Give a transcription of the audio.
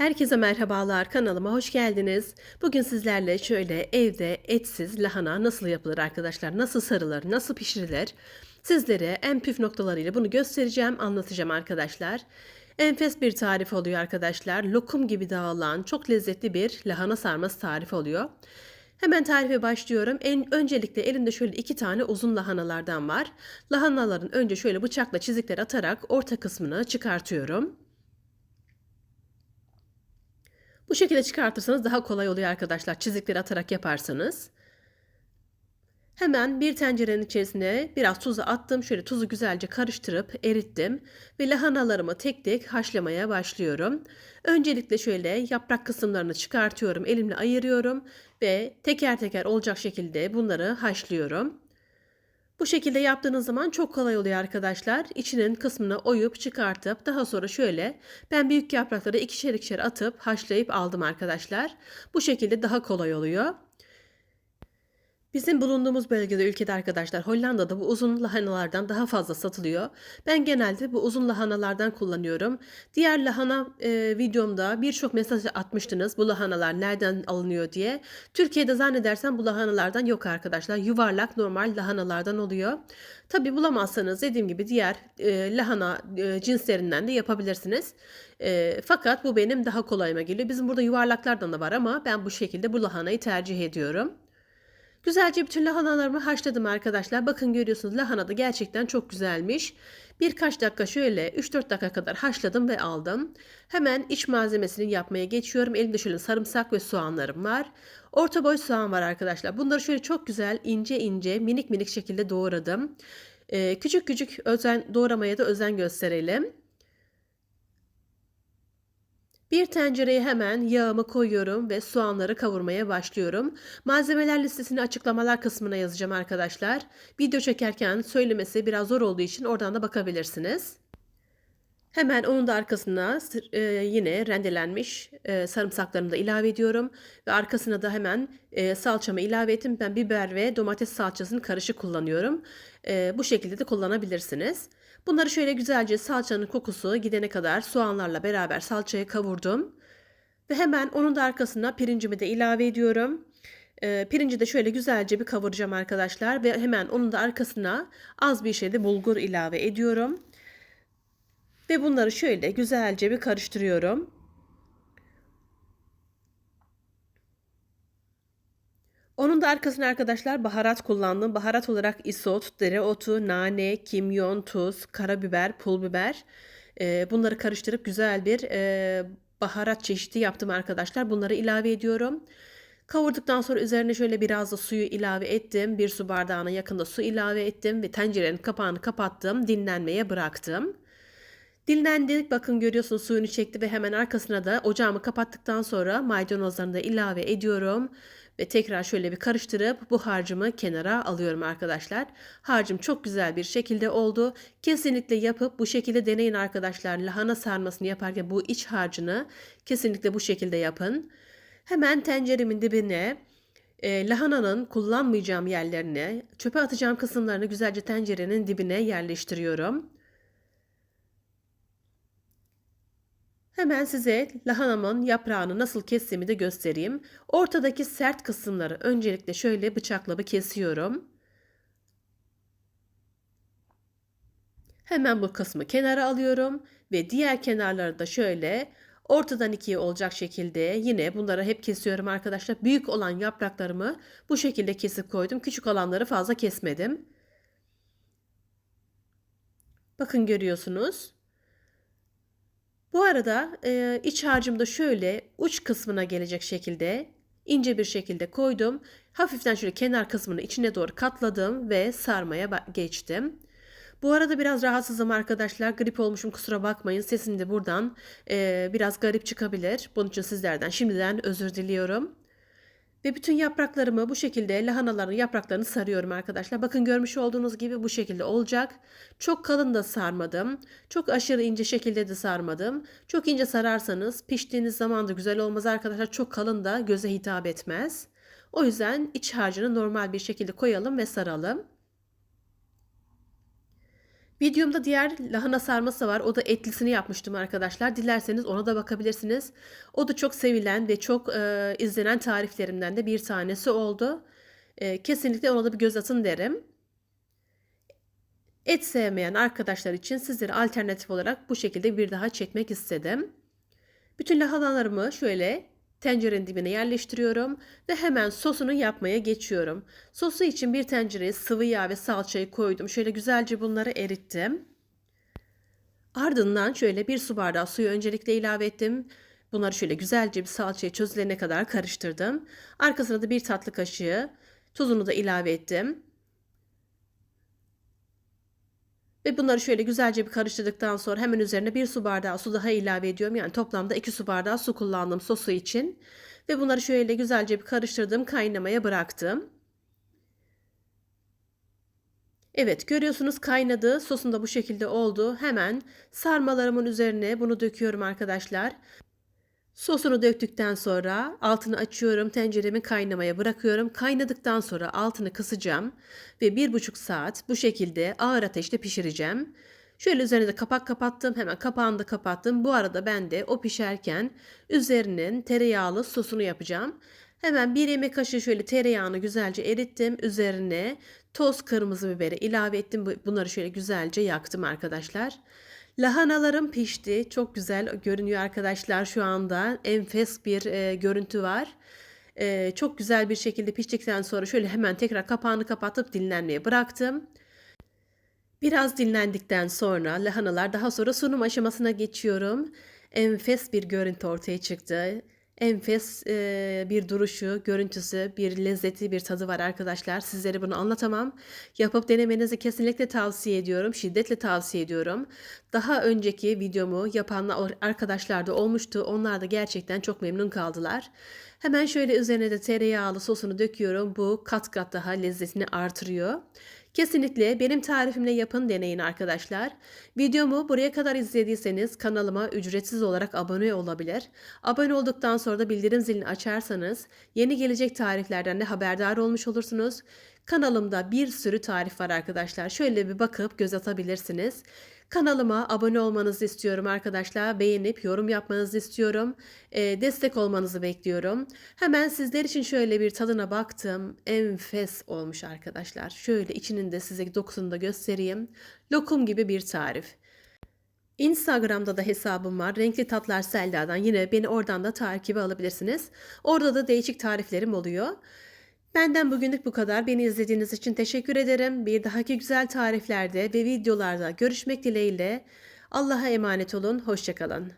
Herkese merhabalar kanalıma hoş geldiniz. Bugün sizlerle şöyle evde etsiz lahana nasıl yapılır arkadaşlar, nasıl sarılır, nasıl pişirilir sizlere en püf noktalarıyla bunu göstereceğim, anlatacağım arkadaşlar. Enfes bir tarif oluyor arkadaşlar. Lokum gibi dağılan çok lezzetli bir lahana sarması tarifi oluyor. Hemen tarife başlıyorum. En öncelikle elimde şöyle iki tane uzun lahanalardan var. Lahanaların önce şöyle bıçakla çizikler atarak orta kısmını çıkartıyorum. Bu şekilde çıkartırsanız daha kolay oluyor arkadaşlar. Çizikleri atarak yaparsanız. Hemen bir tencerenin içerisine biraz tuzu attım. Şöyle tuzu güzelce karıştırıp erittim. Ve lahanalarımı tek tek haşlamaya başlıyorum. Öncelikle şöyle yaprak kısımlarını çıkartıyorum. Elimle ayırıyorum. Ve teker teker olacak şekilde bunları haşlıyorum. Bu şekilde yaptığınız zaman çok kolay oluyor arkadaşlar. İçinin kısmını oyup çıkartıp daha sonra şöyle ben büyük yaprakları ikişer ikişer atıp haşlayıp aldım arkadaşlar. Bu şekilde daha kolay oluyor. Bizim bulunduğumuz bölgede ülkede arkadaşlar Hollanda'da bu uzun lahanalardan daha fazla satılıyor. Ben genelde bu uzun lahanalardan kullanıyorum. Diğer lahana e, videomda birçok mesaj atmıştınız bu lahanalar nereden alınıyor diye. Türkiye'de zannedersem bu lahanalardan yok arkadaşlar. Yuvarlak normal lahanalardan oluyor. Tabi bulamazsanız dediğim gibi diğer e, lahana e, cinslerinden de yapabilirsiniz. E, fakat bu benim daha kolayıma geliyor. Bizim burada yuvarlaklardan da var ama ben bu şekilde bu lahanayı tercih ediyorum. Güzelce bütün lahanalarımı haşladım arkadaşlar. Bakın görüyorsunuz lahana da gerçekten çok güzelmiş. Birkaç dakika şöyle 3-4 dakika kadar haşladım ve aldım. Hemen iç malzemesini yapmaya geçiyorum. Elimde şöyle sarımsak ve soğanlarım var. Orta boy soğan var arkadaşlar. Bunları şöyle çok güzel ince ince minik minik şekilde doğradım. Ee, küçük küçük özen doğramaya da özen gösterelim. Bir tencereye hemen yağımı koyuyorum ve soğanları kavurmaya başlıyorum. Malzemeler listesini açıklamalar kısmına yazacağım arkadaşlar. Video çekerken söylemesi biraz zor olduğu için oradan da bakabilirsiniz. Hemen onun da arkasına e, yine rendelenmiş e, sarımsaklarımı da ilave ediyorum. Ve arkasına da hemen e, salçamı ilave ettim. Ben biber ve domates salçasını karışık kullanıyorum. E, bu şekilde de kullanabilirsiniz. Bunları şöyle güzelce salçanın kokusu gidene kadar soğanlarla beraber salçayı kavurdum. Ve hemen onun da arkasına pirincimi de ilave ediyorum. E, pirinci de şöyle güzelce bir kavuracağım arkadaşlar. Ve hemen onun da arkasına az bir şey de bulgur ilave ediyorum. Ve bunları şöyle güzelce bir karıştırıyorum. Onun da arkasına arkadaşlar baharat kullandım. Baharat olarak isot, dereotu, nane, kimyon, tuz, karabiber, pul biber. E, bunları karıştırıp güzel bir e, baharat çeşidi yaptım arkadaşlar. Bunları ilave ediyorum. Kavurduktan sonra üzerine şöyle biraz da suyu ilave ettim. Bir su bardağına yakında su ilave ettim ve tencerenin kapağını kapattım. Dinlenmeye bıraktım. Dinlendi. Bakın görüyorsunuz suyunu çekti ve hemen arkasına da ocağımı kapattıktan sonra maydanozlarını da ilave ediyorum. Ve tekrar şöyle bir karıştırıp bu harcımı kenara alıyorum arkadaşlar. Harcım çok güzel bir şekilde oldu. Kesinlikle yapıp bu şekilde deneyin arkadaşlar. Lahana sarmasını yaparken bu iç harcını kesinlikle bu şekilde yapın. Hemen tenceremin dibine e, lahananın kullanmayacağım yerlerine, çöpe atacağım kısımlarını güzelce tencerenin dibine yerleştiriyorum. Hemen size lahanamın yaprağını nasıl kestiğimi de göstereyim. Ortadaki sert kısımları öncelikle şöyle bıçakla bir kesiyorum. Hemen bu kısmı kenara alıyorum ve diğer kenarları da şöyle ortadan ikiye olacak şekilde yine bunları hep kesiyorum arkadaşlar. Büyük olan yapraklarımı bu şekilde kesip koydum. Küçük olanları fazla kesmedim. Bakın görüyorsunuz. Bu arada e, iç harcımda şöyle uç kısmına gelecek şekilde ince bir şekilde koydum. Hafiften şöyle kenar kısmını içine doğru katladım ve sarmaya geçtim. Bu arada biraz rahatsızım arkadaşlar. Grip olmuşum kusura bakmayın. Sesim de buradan e, biraz garip çıkabilir. Bunun için sizlerden şimdiden özür diliyorum. Ve bütün yapraklarımı bu şekilde lahanaların yapraklarını sarıyorum arkadaşlar. Bakın görmüş olduğunuz gibi bu şekilde olacak. Çok kalın da sarmadım. Çok aşırı ince şekilde de sarmadım. Çok ince sararsanız piştiğiniz zaman da güzel olmaz arkadaşlar. Çok kalın da göze hitap etmez. O yüzden iç harcını normal bir şekilde koyalım ve saralım. Videomda diğer lahana sarması var. O da etlisini yapmıştım arkadaşlar. Dilerseniz ona da bakabilirsiniz. O da çok sevilen ve çok e, izlenen tariflerimden de bir tanesi oldu. E, kesinlikle ona da bir göz atın derim. Et sevmeyen arkadaşlar için sizlere alternatif olarak bu şekilde bir daha çekmek istedim. Bütün lahanalarımı şöyle tencerenin dibine yerleştiriyorum ve hemen sosunu yapmaya geçiyorum. Sosu için bir tencereye sıvı yağ ve salçayı koydum. Şöyle güzelce bunları erittim. Ardından şöyle bir su bardağı suyu öncelikle ilave ettim. Bunları şöyle güzelce bir salçaya çözülene kadar karıştırdım. Arkasına da bir tatlı kaşığı tuzunu da ilave ettim. Ve bunları şöyle güzelce bir karıştırdıktan sonra hemen üzerine bir su bardağı su daha ilave ediyorum. Yani toplamda iki su bardağı su kullandım sosu için. Ve bunları şöyle güzelce bir karıştırdım, kaynamaya bıraktım. Evet görüyorsunuz kaynadı. Sosum da bu şekilde oldu. Hemen sarmalarımın üzerine bunu döküyorum arkadaşlar. Sosunu döktükten sonra altını açıyorum. Tenceremi kaynamaya bırakıyorum. Kaynadıktan sonra altını kısacağım ve bir buçuk saat bu şekilde ağır ateşte pişireceğim. Şöyle üzerine de kapak kapattım. Hemen kapağını da kapattım. Bu arada ben de o pişerken üzerinin tereyağlı sosunu yapacağım. Hemen bir yemek kaşığı şöyle tereyağını güzelce erittim. Üzerine toz kırmızı biberi ilave ettim. Bunları şöyle güzelce yaktım arkadaşlar. Lahanalarım pişti. Çok güzel görünüyor arkadaşlar şu anda. Enfes bir e, görüntü var. E, çok güzel bir şekilde piştikten sonra şöyle hemen tekrar kapağını kapatıp dinlenmeye bıraktım. Biraz dinlendikten sonra lahanalar daha sonra sunum aşamasına geçiyorum. Enfes bir görüntü ortaya çıktı enfes e, bir duruşu, görüntüsü, bir lezzeti, bir tadı var arkadaşlar. Sizlere bunu anlatamam. Yapıp denemenizi kesinlikle tavsiye ediyorum. Şiddetle tavsiye ediyorum. Daha önceki videomu yapan arkadaşlar da olmuştu. Onlar da gerçekten çok memnun kaldılar. Hemen şöyle üzerine de tereyağlı sosunu döküyorum. Bu kat kat daha lezzetini artırıyor. Kesinlikle benim tarifimle yapın deneyin arkadaşlar. Videomu buraya kadar izlediyseniz kanalıma ücretsiz olarak abone olabilir. Abone olduktan sonra da bildirim zilini açarsanız yeni gelecek tariflerden de haberdar olmuş olursunuz. Kanalımda bir sürü tarif var arkadaşlar. Şöyle bir bakıp göz atabilirsiniz. Kanalıma abone olmanızı istiyorum arkadaşlar. Beğenip yorum yapmanızı istiyorum. E, destek olmanızı bekliyorum. Hemen sizler için şöyle bir tadına baktım. Enfes olmuş arkadaşlar. Şöyle içinin de size dokusunu da göstereyim. Lokum gibi bir tarif. Instagram'da da hesabım var. Renkli Tatlar Selda'dan. Yine beni oradan da takibe alabilirsiniz. Orada da değişik tariflerim oluyor. Benden bugünlük bu kadar. Beni izlediğiniz için teşekkür ederim. Bir dahaki güzel tariflerde ve videolarda görüşmek dileğiyle. Allah'a emanet olun. Hoşçakalın.